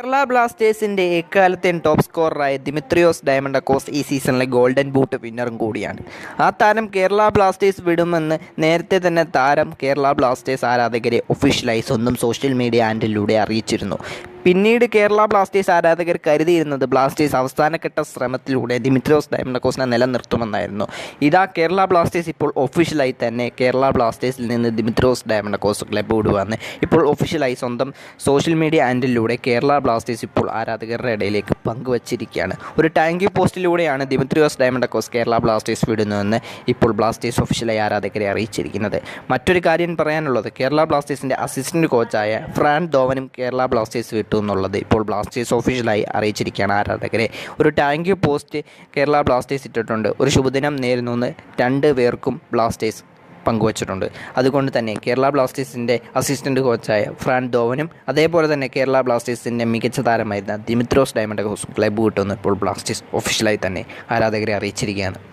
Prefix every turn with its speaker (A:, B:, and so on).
A: കേരള ബ്ലാസ്റ്റേഴ്സിന്റെ എക്കാലത്തെയും ടോപ്പ് സ്കോററായ ദിമിത്രിയോസ് ഡയമണ്ടക്കോസ് ഈ സീസണിലെ ഗോൾഡൻ ബൂട്ട് വിന്നറും കൂടിയാണ്. ആ താരം കേരള ബ്ലാസ്റ്റേഴ്സ് വിടുമെന്ന് നേരത്തെ തന്നെ താരം കേരള ബ്ലാസ്റ്റേഴ്സ് ആരാധകരെ ഒഫീഷ്യലായി സ്വന്തം സോഷ്യൽ മീഡിയ ഹാൻഡിലൂടെ അറിയിച്ചിരുന്നു. പിന്നീട് കേരള ബ്ലാസ്റ്റേഴ്സ് ആരാധകർ കരുതിയിരുന്നത് ബ്ലാസ്റ്റേഴ്സ് അവസാനഘട്ട ശ്രമത്തിലൂടെ ദിമിത്രോസ് ഡയമണ്ടക്കോസിനെ നിലനിർത്തുമെന്നായിരുന്നു. ഇതാ കേരള ബ്ലാസ്റ്റേഴ്സ് ഇപ്പോൾ ഒഫീഷ്യലായി തന്നെ കേരള ബ്ലാസ്റ്റേഴ്സിൽ നിന്ന് ദിമിത്രോസ് ഡയമണ്ടക്കോസ് ക്ലബ്ബ് വിടുവാന്ന് ഇപ്പോൾ ഒഫീഷ്യലായി സ്വന്തം സോഷ്യൽ മീഡിയ ഹാൻഡിലൂടെ കേരള ബ്ലാസ്റ്റേഴ്സ് ഇപ്പോൾ ആരാധകരുടെ ഇടയിലേക്ക് പങ്കുവച്ചിരിക്കുകയാണ്. ഒരു ടാങ്ക് പോസ്റ്റിലൂടെയാണ് ദിമിത്രിയോസ് ഡയമണ്ടക്കോസ് കേരള ബ്ലാസ്റ്റേഴ്സ് വിടുന്നതെന്ന് ഇപ്പോൾ ബ്ലാസ്റ്റേഴ്സ് ഒഫീഷ്യലായി ആരാധകരെ അറിയിച്ചിരിക്കുന്നത്. മറ്റൊരു കാര്യം പറയാനുള്ളത് കേരള ബ്ലാസ്റ്റേഴ്സിന്റെ അസിസ്റ്റന്റ് കോച്ചായ ഫ്രാൻ ധോവനും കേരള ബ്ലാസ്റ്റേഴ്സ് എന്നുള്ളത് ഇപ്പോൾ ബ്ലാസ്റ്റേഴ്സ് ഒഫീഷ്യലായി അറിയിച്ചിരിക്കുകയാണ് ആരാധകരെ. ഒരു ടാങ്ക് പോസ്റ്റ് കേരള ബ്ലാസ്റ്റേഴ്സ് ഇട്ടിട്ടുണ്ട്. ഒരു ശുഭദിനം നേരുന്നു എന്ന് രണ്ട് പേർക്കും ബ്ലാസ്റ്റേഴ്സ് പങ്കുവച്ചിട്ടുണ്ട്. അതുകൊണ്ട് തന്നെ കേരള ബ്ലാസ്റ്റേഴ്സിന്റെ അസിസ്റ്റന്റ് കോച്ചായ ഫ്രാൻ ധോവനും അതേപോലെ തന്നെ കേരള ബ്ലാസ്റ്റേഴ്സിന്റെ മികച്ച താരമായിരുന്ന ദിമിത്രോസ് ഡയമണ്ട് ഹൗസ് ക്ലബ്ബ് കിട്ടുമെന്ന് ഇപ്പോൾ ബ്ലാസ്റ്റേഴ്സ് ഒഫീഷ്യലായി തന്നെ ആരാധകരെ അറിയിച്ചിരിക്കുകയാണ്.